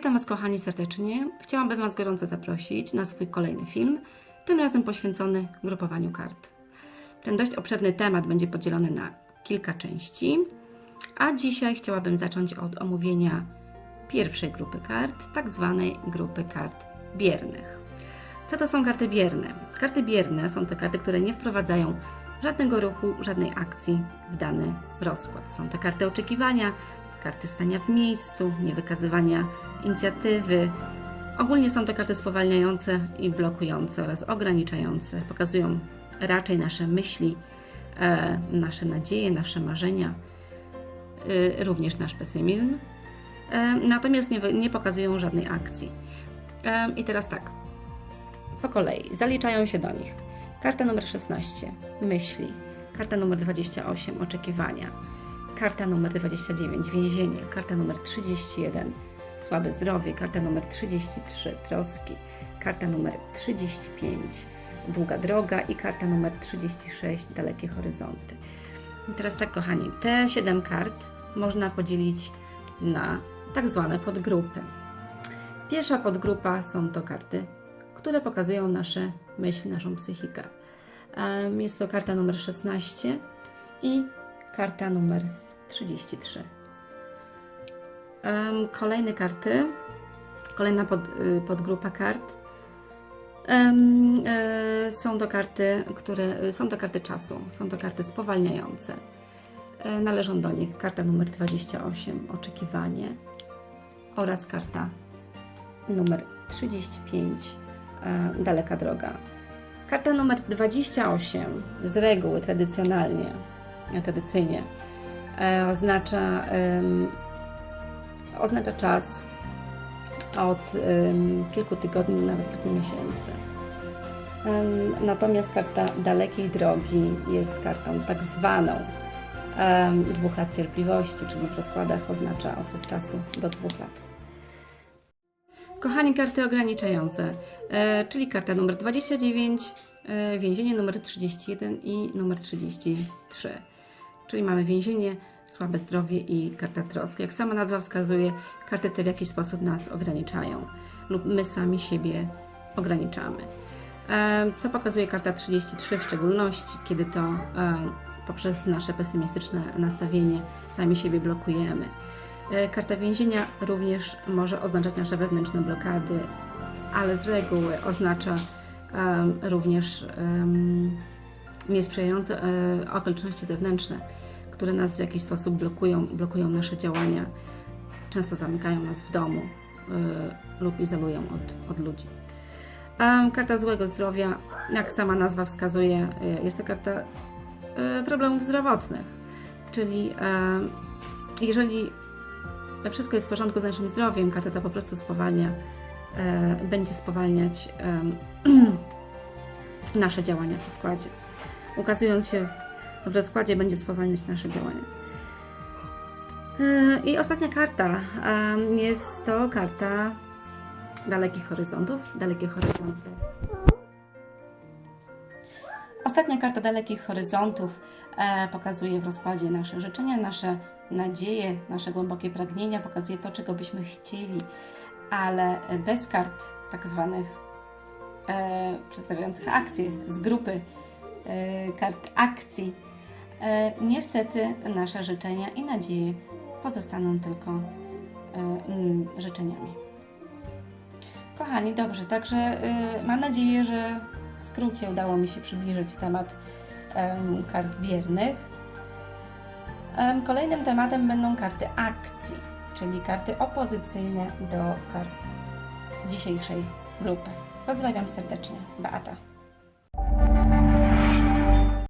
Witam Was kochani serdecznie. Chciałabym Was gorąco zaprosić na swój kolejny film, tym razem poświęcony grupowaniu kart. Ten dość obszerny temat będzie podzielony na kilka części, a dzisiaj chciałabym zacząć od omówienia pierwszej grupy kart, tak zwanej grupy kart biernych. Co to są karty bierne? Karty bierne są to karty, które nie wprowadzają żadnego ruchu, żadnej akcji w dany rozkład. Są to karty oczekiwania, karty stania w miejscu, niewykazywania inicjatywy. Ogólnie są to karty spowalniające i blokujące oraz ograniczające. Pokazują raczej nasze myśli, e, nasze nadzieje, nasze marzenia, y, również nasz pesymizm. E, Natomiast nie, nie pokazują żadnej akcji. E, I teraz tak, po kolei zaliczają się do nich. Karta numer 16 myśli, karta numer 28 oczekiwania, karta numer 29 więzienie, karta numer 31 słabe zdrowie, karta numer 33 troski, karta numer 35 długa droga i karta numer 36 dalekie horyzonty. I teraz tak, kochani, te 7 kart można podzielić na tak zwane podgrupy. Pierwsza podgrupa są to karty, które pokazują nasze myśli, naszą psychikę. Jest to karta numer 16 i karta numer 33. Em, Kolejne karty, kolejna pod, y, podgrupa kart. e, Są to karty, które są to karty czasu, są to karty spowalniające. E, Należą do nich karta numer 28 oczekiwanie oraz karta numer 35 e, daleka droga. Karta numer 28 z reguły tradycjonalnie, tradycyjnie oznacza, em, oznacza czas od kilku tygodni, nawet kilku miesięcy. Natomiast karta dalekiej drogi jest kartą tak zwaną dwóch lat cierpliwości, czyli w rozkładach oznacza okres czasu do dwóch lat. Kochani, karty ograniczające, e, czyli karta numer 29, e, więzienie numer 31 i numer 33. Czyli mamy więzienie, słabe zdrowie i karta troski. Jak sama nazwa wskazuje, karty te w jakiś sposób nas ograniczają lub my sami siebie ograniczamy. E, Co pokazuje karta 33 w szczególności, kiedy to e, poprzez nasze pesymistyczne nastawienie sami siebie blokujemy. E, Karta więzienia również może oznaczać nasze wewnętrzne blokady, ale z reguły oznacza również niesprzyjające e, okoliczności zewnętrzne, które nas w jakiś sposób blokują, blokują nasze działania, często zamykają nas w domu e, lub izolują od, od ludzi. Karta złego zdrowia, jak sama nazwa wskazuje, e, jest to karta e, problemów zdrowotnych, czyli jeżeli wszystko jest w porządku z naszym zdrowiem, karta ta po prostu spowalnia, będzie spowalniać nasze działania w rozkładzie. Ukazując się w, rozkładzie, będzie spowalniać nasze działania. E, I ostatnia karta jest to karta dalekich horyzontów. Dalekie horyzonty. Ostatnia karta dalekich horyzontów e, pokazuje w rozkładzie nasze życzenia, nasze nadzieje, nasze głębokie pragnienia, pokazuje to, czego byśmy chcieli, ale bez kart tak zwanych e, przedstawiających akcje z grupy kart akcji, e, niestety nasze życzenia i nadzieje pozostaną tylko e, życzeniami. Kochani, dobrze, także mam nadzieję, że w skrócie udało mi się przybliżyć temat em, kart biernych. Kolejnym tematem będą karty akcji, czyli karty opozycyjne do kart dzisiejszej grupy. Pozdrawiam serdecznie, Beata.